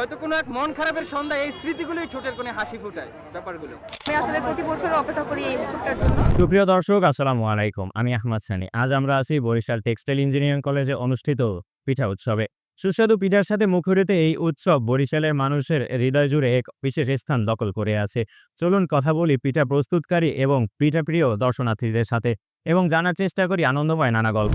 হয়তো কোনো এক মন খারাপের সন্ধ্যায় এই স্মৃতিগুলোই ঠোঁটের কোণে হাসি ফুটায় ব্যাপারগুলো। আমি আসলে প্রতি বছর অপেক্ষা করি এই উৎসবটার জন্য। সুপ্রিয় দর্শক আসসালামু আলাইকুম। আমি আহমদ সানি। আজ আমরা আছি বরিশাল টেক্সটাইল ইঞ্জিনিয়ারিং কলেজে অনুষ্ঠিত পিঠা উৎসবে। সুস্বাদু পিঠার সাথে মুখরিত এই উৎসব বরিশালের মানুষের হৃদয় জুড়ে এক বিশেষ স্থান দখল করে আছে। চলুন কথা বলি পিঠা প্রস্তুতকারী এবং পিঠা প্রিয় দর্শনার্থীদের সাথে এবং জানার চেষ্টা করি আনন্দময় নানা গল্প।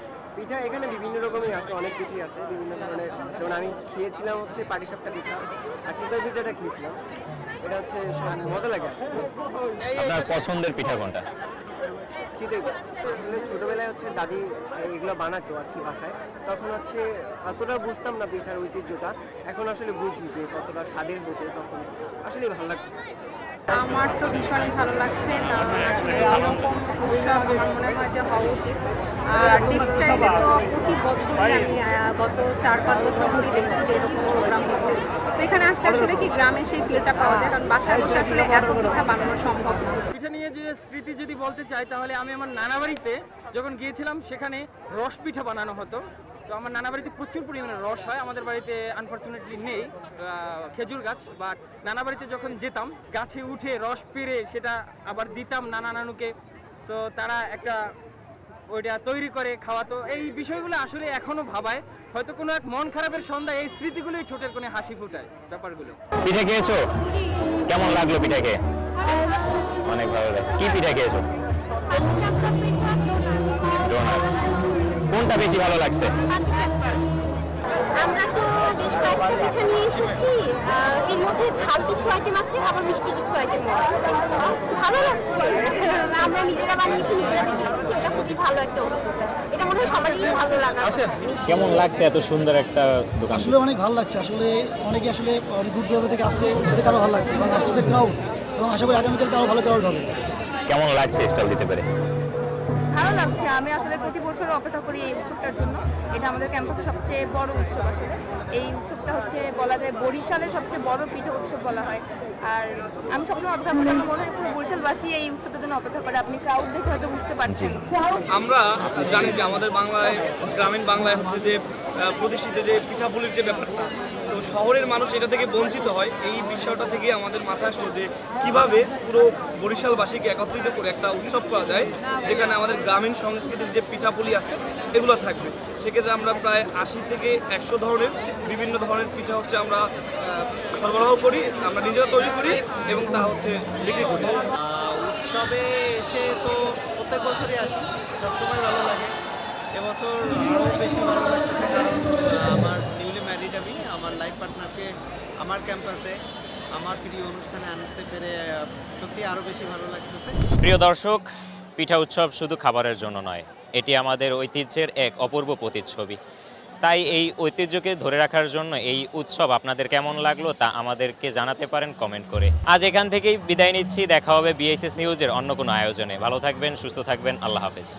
পিঠা এখানে বিভিন্ন রকমের আছে, অনেক পিঠাই আছে, বিভিন্ন ধরনের। যেমন আমি খেয়েছিলাম হচ্ছে পাটিসাপটা পিঠা, আর চিতই পিঠাটা খেয়েছিলাম। এটা হচ্ছে মজা লাগে। পছন্দের পিঠা কোনটা? পিঠা আসলে ছোটোবেলায় হচ্ছে দাদি এগুলো বানাতো আর কি বাসায়। তখন হচ্ছে অতটা বুঝতাম না পিঠার ঐতিহ্যটা। এখন আসলে বুঝি যে কতটা স্বাদের হতো তখন। আসলে ভালো লাগতো। আমার তো ভীষণই ভালো লাগছে, কারণ আসলে এরকম উৎসব আমার মনে হয় যে হওয়া উচিত। আর টেক্সটাইলে তো প্রতি বছরই আমি গত চার পাঁচ বছর ধরেই দেখছি যে এরকম প্রোগ্রাম হচ্ছে। তো এখানে আসলে আসলে কি গ্রামে সেই ফিলটা পাওয়া যায়? কারণ বাসায় বসে আসলে এত পিঠা বানানো সম্ভব নিয়ে যে স্মৃতি যদি বলতে চাই তাহলে আমি আমার নানা বাড়িতে যখন গিয়েছিলাম সেখানে রস পিঠা বানানো হতো। তো আমার নানা বাড়িতে প্রচুর পরিমাণে রস হয় আমাদের বাড়িতে আনফর্চুনেটলি নেই খেজুর গাছ বাট নানা বাড়িতে যখন যেতাম গাছে উঠে রস পেরে সেটা আবার দিতাম নানা নানুকে। সো তারা একটা ওইটা তৈরি করে খাওয়াতো। এই বিষয়গুলো আসলে এখনও ভাবায়। হয়তো কোনো এক মন খারাপের সন্ধ্যায় এই স্মৃতিগুলোই ঠোঁটের কোণে হাসি ফুটায় ব্যাপারগুলো। পিঠা খেয়েছো? কেমন লাগল পিঠা খেয়ে? অনেক ভালো লাগে। কি পিঠা খেয়েছো? ডোনাট। কোনটা বেশি ভালো লাগছে? আমরা তো বেশ কয়েকটা পিঠা নিয়ে এসেছি। এর মধ্যে ঝাল কিছু আইটেম আছে আবার মিষ্টি কিছু আইটেম আছে। ভালো লাগছে। আমরা নিজেরা বানিয়েছি নিজেরা বিক্রি করছি এটা খুবই ভালো একটা অভিজ্ঞতা। এটা মনে হয় সবারই ভালো লাগা। কেমন লাগছে এত সুন্দর একটা দোকান? আসলে অনেক ভালো লাগছে। আসলে অনেকে আসলে অনেক দূর দূরান্ত থেকে আসছে আরও ভালো লাগছে এবং ক্রাউড এবং আশা করি আগামীকাল আরও ভালো ক্রাউড হবে। কেমন লাগছে স্টল দিতে পেরে? ভালো লাগছে। আমি আসলে প্রতি বছর অপেক্ষা করি এই উৎসবটার জন্য। এটা আমাদের ক্যাম্পাসের সবচেয়ে বড় উৎসব আসলে। এই উৎসবটা হচ্ছে বলা যায় বরিশালের সবচেয়ে বড় পিঠা উৎসব বলা হয়। আর আমি সবসময় অপেক্ষা করি আমার মনে হয় পুরো বরিশালবাসী এই উৎসবটার জন্য অপেক্ষা করে। আপনি ক্রাউড দেখে হয়তো বুঝতে পারছেন। আমরা জানি যে আমাদের বাংলায় গ্রামীণ বাংলায় হচ্ছে যে প্রতিষ্ঠিত যে পিঠাপুলির যে ব্যাপারটা, তো শহরের মানুষ এটা থেকে বঞ্চিত হয়। এই বিষয়টা থেকে আমাদের মাথায় আসলো যে কীভাবে পুরো বরিশালবাসীকে একত্রিত করে একটা উৎসব করা যায়, যেখানে আমাদের গ্রামীণ সংস্কৃতির যে পিঠাপুলি আছে, এগুলো থাকবে। সেক্ষেত্রে আমরা প্রায় আশি থেকে একশো ধরনের, বিভিন্ন ধরনের পিঠা হচ্ছে আমরা সরবরাহ করি, আমরা নিজেরা তৈরি করি এবং তা হচ্ছে বিক্রি করি। উৎসবে এসে তো প্রত্যেক বছরই আসি, সবসময় ভালো লাগে। এবছর আরও বেশি ভালো লাগতেছে কারণ আমার নিউলি ম্যারিড আমি, আমার লাইফ পার্টনারকে আমার ক্যাম্পাসে আমার প্রিয় অনুষ্ঠানে আনতে পেরে সত্যি আরও বেশি ভালো লাগতেছে। প্রিয় দর্শক, পিঠা উৎসব শুধু খাবারের জন্য নয়, এটি আমাদের ঐতিহ্যের এক অপূর্ব প্রতিচ্ছবি। তাই এই ঐতিহ্যকে ধরে রাখার জন্য এই উৎসব আপনাদের কেমন লাগল তা আমাদেরকে জানাতে পারেন কমেন্ট করে। আজ এখান থেকেই বিদায় নিচ্ছি, দেখা হবে বিএসএস নিউজের অন্য কোনো আয়োজনে। ভালো থাকবেন, সুস্থ থাকবেন, আল্লাহ হাফেজ।